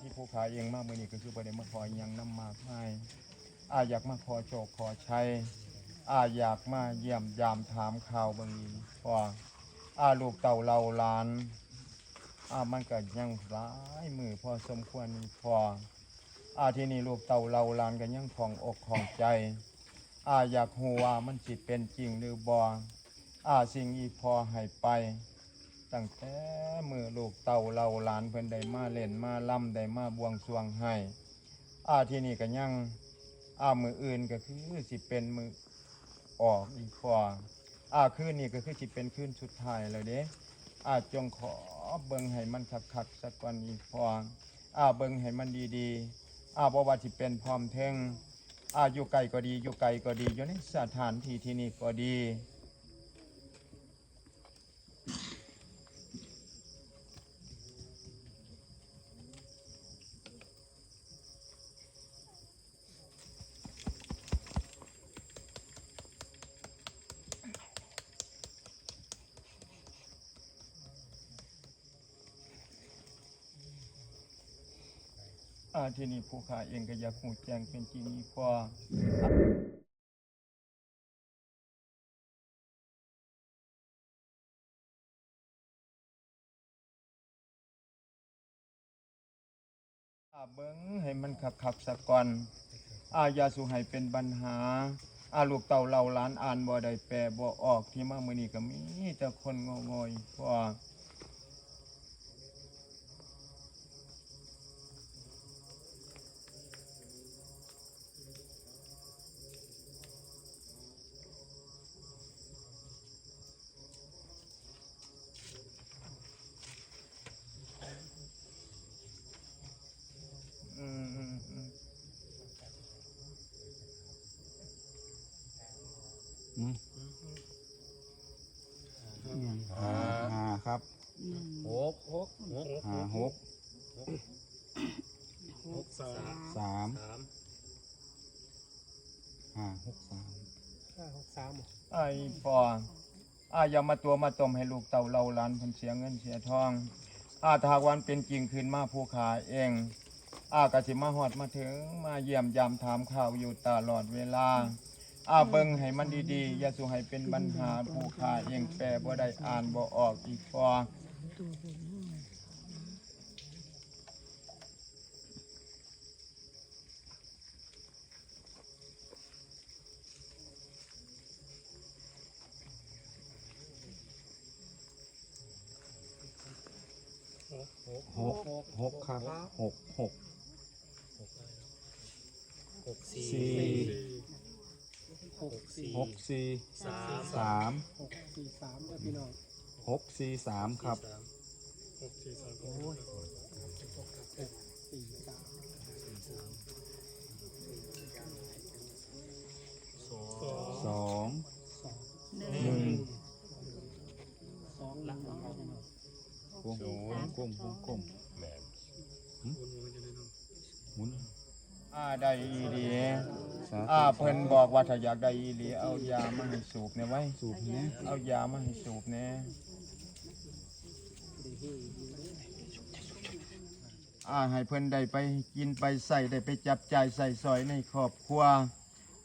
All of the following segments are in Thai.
ที่ผู้ขายเองมากมือนี้ก็คือประเด็นมาขอยังนำมากมายอาอยากมาขอโชคขอชัยอาอยากมาเยี่ยมยามถามข่าวบางทีพออาลูกเต่าเราหลานอามันก็ยังร้ายมือพอสมควรพออาที่นี่ลูกเต่าเราหลานก็ยังของอกของใจ อาอยากหูว่ามันจิตเป็นจริงหรือบออาสิ่งอีพอให้ไป ตั้งแต่มือลูกเต่าเราหลานเพิ่นได้มาเล่นมาล่ำได้มาบวงสรวงให้อาที่นี่ก็ยังอามืออื่นก็คือสิเป็นมือออกอีกพออาคืนนี้ก็คือสิเป็นคืนสุดท้ายแล้วเด้อาจงขอเบิ่งให้มันคักๆสักวันอีกพออาเบิ่งให้มันดีๆอาบ่ว่าสิเป็นพร้อมเทิงอาอยู่ไกลก็ดีอยู่ไกลก็ดีอยู่ในสถานที่ที่นี่ก็ดี อาที่นี่ผู้ขาเองก็อยากหูแจ้งเป็นจริงอีกพออาเบิ้งให้มันขักขักสะก่อนอายาสุให้เป็นปัญหาอาลูกเต่าเหล่าล้านอ่านบ่ได้แปลบ่ออกที่มามือนี้ก็มีแต่คนงอยพออืมอืมอืม อืมห้าห้าครับ หกหกหก ห้าหก หกสามสามสามห้าหกสามห้าหกสามไอ้ปออาอย่ามาตัวมาตมให้ลูกเต่าเราหลานเพันเสียเงินเสียทองอาถ้าหากวันเป็นจริงคืนมาผู้ขาเองอากะสิมาหอดมาถึงมาเยี่ยมยามถามข่าวอยู่ตลอดเวลาอาเบิ่งให้มันดีๆ อย่าสู่ให้เป็นปัญหาผู้ขาเองแปลบ่ได้อ่านบ่ออกอีกพอ หกหกครับหกหกหกสี่หกสี่หกสี่สามสามหกสี่สามครับพี่น้องหกสี่สามครับหกสี่สามโอ้ยหกสี่สามสอง มกลมกลมกลมหมุนอาได้อีดีสาอาธุเพิ่นบอกว่าถ้าอยากได้อีหลีเอายามาให้สูบเนี่ยไว้สูบเนี้ยเอายามาให้สูบเนี่ยอาให้เพิ่นได้ไปกินไปใส่ได้ไปจับจ่ายใส่สอยในครอบครัว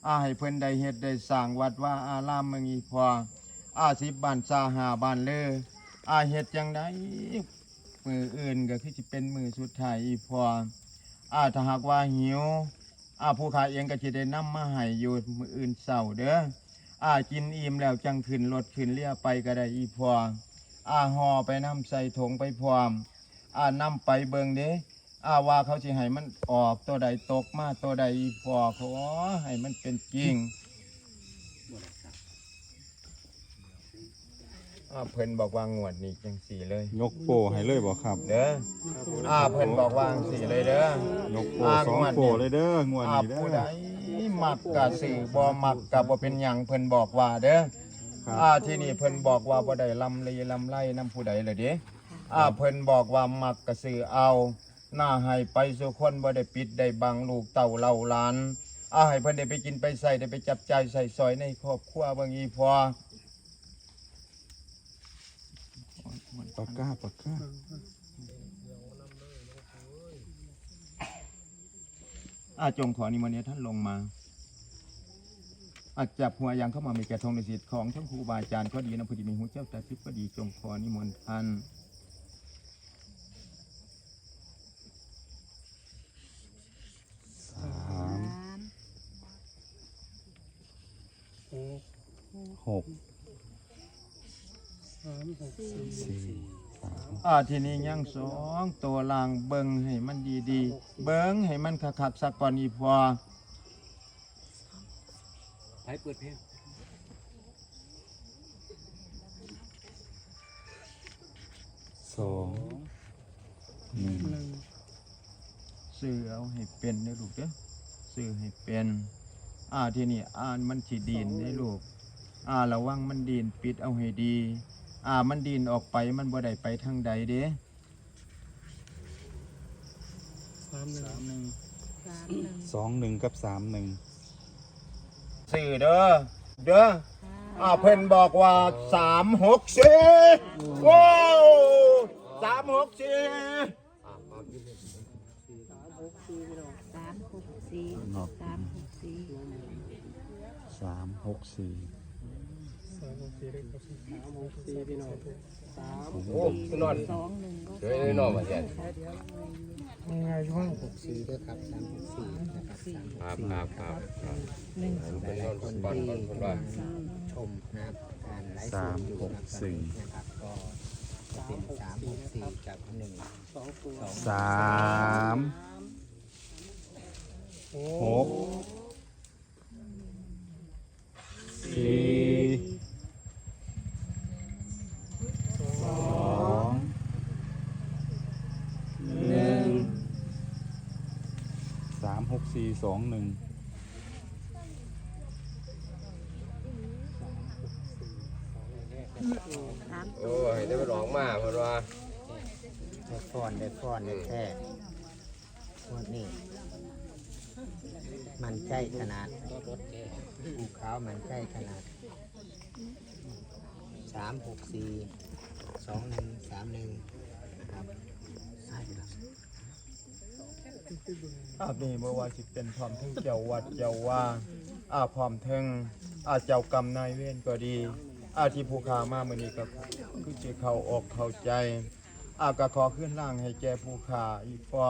อาให้เพิ่นได้เฮ็ดได้สร้างวัดว่าอารามเมืองอีพออาสิบบ้านซาหาบ้านเลออาเฮ็ดจังได มืออื่นก็คือสิเป็นมือสุดท้ายอีพออาถ้าหากว่าหิวอาผู้ขายเองก็สิได้นำมาให้อยู่มืออื่นเช้าเด้ออากินอิ่มแล้วจังขึ้นรถขึ้นเรือไปก็ได้อีพออาห่อไปน้ำใส่ถุงไปพร้อมอานำไปเบิงเด้อาว่าเขาสิให้มันออกตัวใดตกมาตัวใดอีพอขอให้มันเป็นจริง อาเพิ่นบอกว่างวดนี้จังสีเลย ยกโปรให้เลยบ่ครับ เด้ออาเพิ่นบอกว่าจังสีเลยเด้อยกโปรสองโปรเลยเด้องวดอานี้เด้ผู้อใดมักกะสื่อบ่มักกะบ่เป็นหยังเพิ่นบอกว่าเด้อครับอ่าที่นี่เพิ่นบอกว่าบ่ได้ลำลีลำไล่น้ำผู้ใดเลยเด้อ่าเพิ่นบอกว่ามักกระสือเอาหน้าให้ไปสู่คนบ่ได้ปิดได้บังลูกเต่าเล่าหลานอ่าให้เพิ่นได้ไปกินไปใส่ได้ไปจับจ่ายใส่ซอยในครอบครัวเบิ่งอีพอ ปากกาปากกาอาจงขอนิมนต์ให้ท่านลงมาอาจจับหัวยังเข้ามามีแก่ทองในสิทธิ์ของทั้งครูบาอาจารย์ก็ดีนะพอดีมีหูเจ้าตาทิพย์ก็ดีจงขอนิมนต์ท่านสามหกหก สามหกสี่สี่สามอาทีนี้ยังสองตัวลางเบิงให้มันดีดีๆเบิงให้มันคักๆสักก่อนอีพอให้เปิดเพลงสองหนึ่งหนึ่งซื้อเอาให้เป็นเด้อลูกเด้อซื้อให้เป็นอ่าทีนี้อ่านมันสิดีนได้อลูกอ่าระวังมันดีนปิดเอาให้ดี อ่ามันดีนออกไปมันบ่ได้ไปทางใดเด้สามหนึ่งสามหนึ่งสองหนึ่งกับสามหนึ่งซื้อเด้อเด้ออ่าเพิ่นบอกว่าสามหกสี่ว้าวสามหกสี่สามหกสี่สามหกสี่ สามหกสี่สามหกสี่เลขครับสามหกสี่พี่น้องสามโอ้นอนสองหนึ่งก็เฮ้ยนอนมาแทนง่ายช่วงครับครับครับครับหนึ่งเป็นนอนคนบ้านนอนคนบ้านชมนะครับการไลฟ์สามดอยู่หกนะครับสี่นะครับก็จะเป็นสามหกสี่กับหนึ่งสองตัวสามหกสี่ สามหกสี่สองหนึ่งสามโอ้ยได้ไปร้องมาเพราะว่าได้ฟ้อนได้ฟ้อนได้แท้วันนี้ มันใจขนาดภูเขามันใจขนาดสามหกสี่สองหนึ่งสามหนึ่งนะครับ อาบนี่เมื่อว่าสิเป็นพร้อมทั้งเจ้าวัดเจ้าว่าอาพร้อมทั้งอาเจ้ากรรมนายเวรก็ดี อาที่ผู้ขามามื่อนี้ก็คือสิเข้าอกเข้าใจ อาก็ขอขึ้นล่างให้แก่ผู้ขาอีกพอ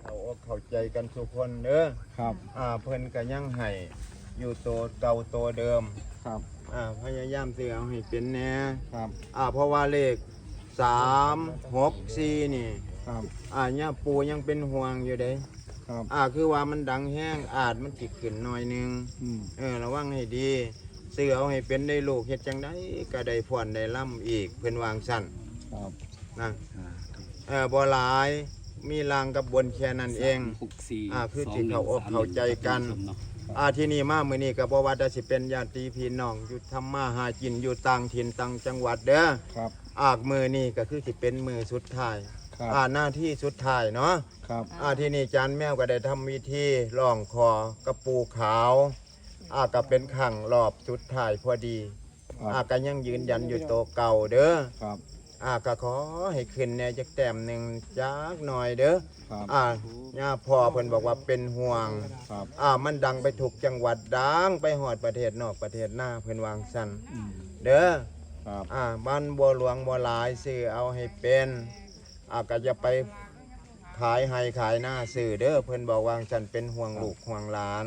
เข้าอกเข้า ใจกันทุกคนเด้อครับอ่าเพิ่นก็ยังให้อยู่โตวเก่าโตวเดิมครับอ่าพยายามซื้อเอาให้เป็นแน่ครับอ่าเพราะว่าเลขสามหกสี่นี่ครับอ่าเนี่ยปูยังเป็นห่วงอยู่เด้ครับอ่าคือว่ามันดังแห้งอาจมันจิขึ้นหน่อยหนึงอืมเออระวังให้ดีซื้อเอาให้เป็นได้ลูกเฮ็ดจังได้ก็ได้พรได้ล่ำอีกเพิ่นวางสั่นครับนะอ่าเออบ่หลาย มีลางกับบนแค่นั้นเองหกสี่อ่าคือที่เขาอกเข้าใจกัน อาที่นี่มามื้อนี้ก็บ่ว่าจะสิเป็นญาติพี่น้องอยู่ทำมาหากินอยู่ต่างถิ่นต่างจังหวัดเด้อครับอากมือนี่ก็คือสิเป็นมือสุดท้ายครับอ่าหน้าที่สุดท้ายเนาะครับอ่าที่นี่จานแมวก็ได้ทำวิธีล่องคอกระปูขาวอ่าก็เป็นขังรอบสุดท้ายพอดีครับอ่าก็ยังยืนยันอยู่โตวเก่าเด้อครับ อ่าก็ขอให้ขึ้นแหน่จักแต้มหนึ่งจักหน่อยเด้อครับอ่าย่าพ่อเพิ่นบอกว่าเป็นห่วง ครับ อ่ามันดังไปถูกจังหวัดดังไปหอดประเทศนอกประเทศหน้าเพิ่นวางสั่นอืมเด้อครับอ่าบ้านบัวหลวงบัวหลายซื้อเอาให้เป็นอ่าก็จะไปขายให้ขายหน้าซื้อเด้อเพิ่นบอกวางสั่นเป็นห่วงลูกห่วงหลาน